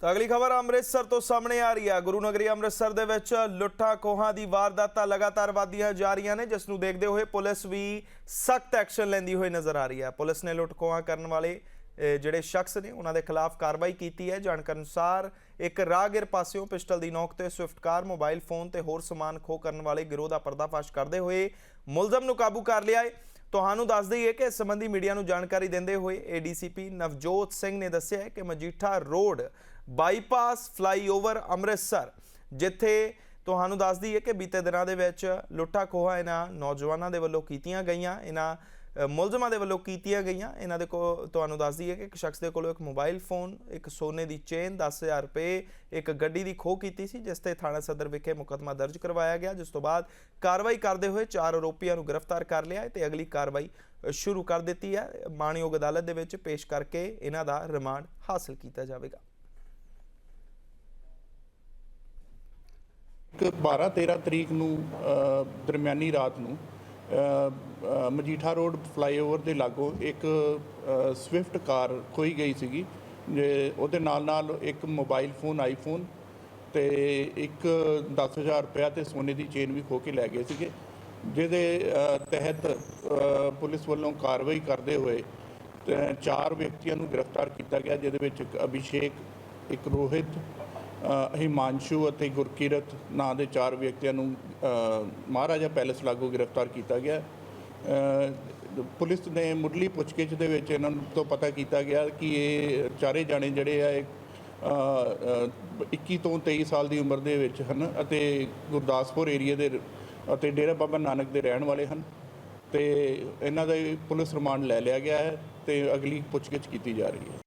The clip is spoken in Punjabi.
ਤਾਂ ਅਗਲੀ ਖਬਰ ਅੰਮ੍ਰਿਤਸਰ ਤੋਂ ਸਾਹਮਣੇ ਆ ਰਹੀ ਹੈ। ਗੁਰੂ ਨਗਰੀ ਅੰਮ੍ਰਿਤਸਰ ਦੇ ਵਿੱਚ ਲੁੱਟਾਂ ਖੋਹਾਂ ਦੀ ਵਾਰਦਾਤਾਂ ਲਗਾਤਾਰ ਵਧਦੀਆਂ ਜਾ ਰਹੀਆਂ ਨੇ, ਜਿਸ ਨੂੰ ਦੇਖਦੇ ਹੋਏ ਪੁਲਿਸ ਵੀ ਸਖਤ ਐਕਸ਼ਨ ਲੈਂਦੀ ਹੋਈ ਨਜ਼ਰ ਆ ਰਹੀ ਹੈ। ਪੁਲਿਸ ਨੇ ਲੁੱਟ ਖੋਹਾਂ ਕਰਨ ਵਾਲੇ ਜਿਹੜੇ ਸ਼ਖਸ ਨੇ, ਉਹਨਾਂ ਦੇ ਖਿਲਾਫ ਕਾਰਵਾਈ ਕੀਤੀ ਹੈ। ਜਾਣਕਾਰੀ ਅਨੁਸਾਰ ਇੱਕ ਰਾਹਗੀਰ ਪਾਸਿਓਂ ਪਿਸਟਲ ਦੀ ਨੋਕ ਤੇ ਸਵਿਫਟ ਕਾਰ, ਮੋਬਾਈਲ ਫੋਨ ਤੇ ਹੋਰ ਸਮਾਨ ਖੋਹ ਕਰਨ ਵਾਲੇ ਗਿਰੋਹ ਦਾ ਪਰਦਾਫਾਸ਼ ਕਰਦੇ ਹੋਏ ਮੁਲਜ਼ਮ ਨੂੰ ਕਾਬੂ ਕਰ ਲਿਆ ਹੈ। ਤੁਹਾਨੂੰ ਦੱਸ ਦਈਏ ਕਿ ਇਸ ਸੰਬੰਧੀ ਮੀਡੀਆ ਨੂੰ ਜਾਣਕਾਰੀ ਦਿੰਦੇ ਹੋਏ ਏਡੀਸੀਪੀ ਨਵਜੋਤ ਸਿੰਘ ਨੇ ਦੱਸਿਆ ਹੈ ਕਿ Majitha road bypass flyover Amritsar, ਜਿੱਥੇ ਤੁਹਾਨੂੰ ਦੱਸ ਦਈਏ ਕਿ ਬੀਤੇ ਦਿਨਾਂ ਦੇ ਵਿੱਚ ਲੁੱਟਾ ਖੋਹਾ ਇਹਨਾਂ ਨੌਜਵਾਨਾਂ ਦੇ ਵੱਲੋਂ ਕੀਤੀਆਂ ਗਈਆਂ, ਇਹਨਾਂ ਮੁਲਜ਼ਮਾਂ ਦੇ ਵੱਲੋਂ ਕੀਤੀਆਂ ਗਈਆਂ। ਇਹਨਾਂ ਦੇ ਕੋ, ਤੁਹਾਨੂੰ ਦੱਸ ਦਈਏ ਕਿ ਇੱਕ ਸ਼ਖਸ ਦੇ ਕੋਲੋਂ ਇੱਕ ਮੋਬਾਈਲ ਫੋਨ, ਇੱਕ ਸੋਨੇ ਦੀ ਚੇਨ 10000 ਰੁਪਏ, ਇੱਕ ਗੱਡੀ ਦੀ ਖੋਹ ਕੀਤੀ ਸੀ, ਜਿਸ ਤੇ ਥਾਣਾ ਸਦਰ ਵਿਖੇ ਮੁਕੱਦਮਾ ਦਰਜ ਕਰਵਾਇਆ ਗਿਆ, ਜਿਸ ਤੋਂ ਬਾਅਦ ਕਾਰਵਾਈ ਕਰਦੇ ਹੋਏ ਚਾਰ ਆਰੋਪੀਆਂ ਨੂੰ ਗ੍ਰਿਫਤਾਰ ਕਰ ਲਿਆ ਹੈ ਤੇ ਅਗਲੀ ਕਾਰਵਾਈ ਸ਼ੁਰੂ ਕਰ ਦਿੱਤੀ ਹੈ। ਮਾਣਯੋਗ ਅਦਾਲਤ ਦੇ ਵਿੱਚ ਪੇਸ਼ ਕਰਕੇ ਇਹਨਾਂ ਦਾ ਰਿਮਾਂਡ ਹਾਸਲ ਕੀਤਾ ਜਾਵੇਗਾ। ਇੱਕ 12 13 ਤਰੀਕ ਨੂੰ ਦਰਮਿਆਨੀ ਰਾਤ ਨੂੰ ਮਜੀਠਾ ਰੋਡ ਫਲਾਈਓਵਰ ਦੇ ਲਾਗੋਂ ਇੱਕ ਸਵਿਫਟ ਕਾਰ ਖੋਈ ਗਈ ਸੀਗੀ, ਜੇ ਉਹਦੇ ਨਾਲ ਨਾਲ ਇੱਕ ਮੋਬਾਈਲ ਫੋਨ, ਆਈਫੋਨ ਤੇ ਇੱਕ 10000 ਰੁਪਇਆ ਤੇ ਸੋਨੇ ਦੀ ਚੇਨ ਵੀ ਖੋ ਕੇ ਲੈ ਗਏ ਸੀਗੇ, ਜਿਹਦੇ ਤਹਿਤ ਪੁਲਿਸ ਵੱਲੋਂ ਕਾਰਵਾਈ ਕਰਦੇ ਹੋਏ ਚਾਰ ਵਿਅਕਤੀਆਂ ਨੂੰ ਗ੍ਰਿਫਤਾਰ ਕੀਤਾ ਗਿਆ, ਜਿਹਦੇ ਵਿੱਚ ਇੱਕ ਅਭਿਸ਼ੇਕ, ਇੱਕ ਰੋਹਿਤ ਹਿਮਾਂਸ਼ੂ ਅਤੇ ਗੁਰਕੀਰਤ ਨਾਂ ਦੇ ਚਾਰ ਵਿਅਕਤੀਆਂ ਨੂੰ ਮਹਾਰਾਜਾ ਪੈਲੇਸ ਲਾਗੂ ਗ੍ਰਿਫਤਾਰ ਕੀਤਾ ਗਿਆ। ਪੁਲਿਸ ਨੇ ਮੁੱਢਲੀ ਪੁੱਛਗਿੱਛ ਦੇ ਵਿੱਚ ਇਹਨਾਂ ਤੋਂ ਪਤਾ ਕੀਤਾ ਗਿਆ ਕਿ ਇਹ ਚਾਰੇ ਜਾਣੇ ਜਿਹੜੇ ਆ ਇਹ ਅ, 21 ਤੋਂ 23 ਸਾਲ ਦੀ ਉਮਰ ਦੇ ਵਿੱਚ ਹਨ ਅਤੇ ਗੁਰਦਾਸਪੁਰ ਏਰੀਆ ਦੇ ਅਤੇ ਡੇਰਾ ਬਾਬਾ ਨਾਨਕ ਦੇ ਰਹਿਣ ਵਾਲੇ ਹਨ। ਤੇ ਇਹਨਾਂ ਦਾ ਪੁਲਿਸ ਰਿਮਾਂਡ ਲੈ ਲਿਆ ਗਿਆ ਹੈ ਤੇ ਅਗਲੀ ਪੁੱਛਗਿੱਛ ਕੀਤੀ ਜਾ ਰਹੀ ਹੈ।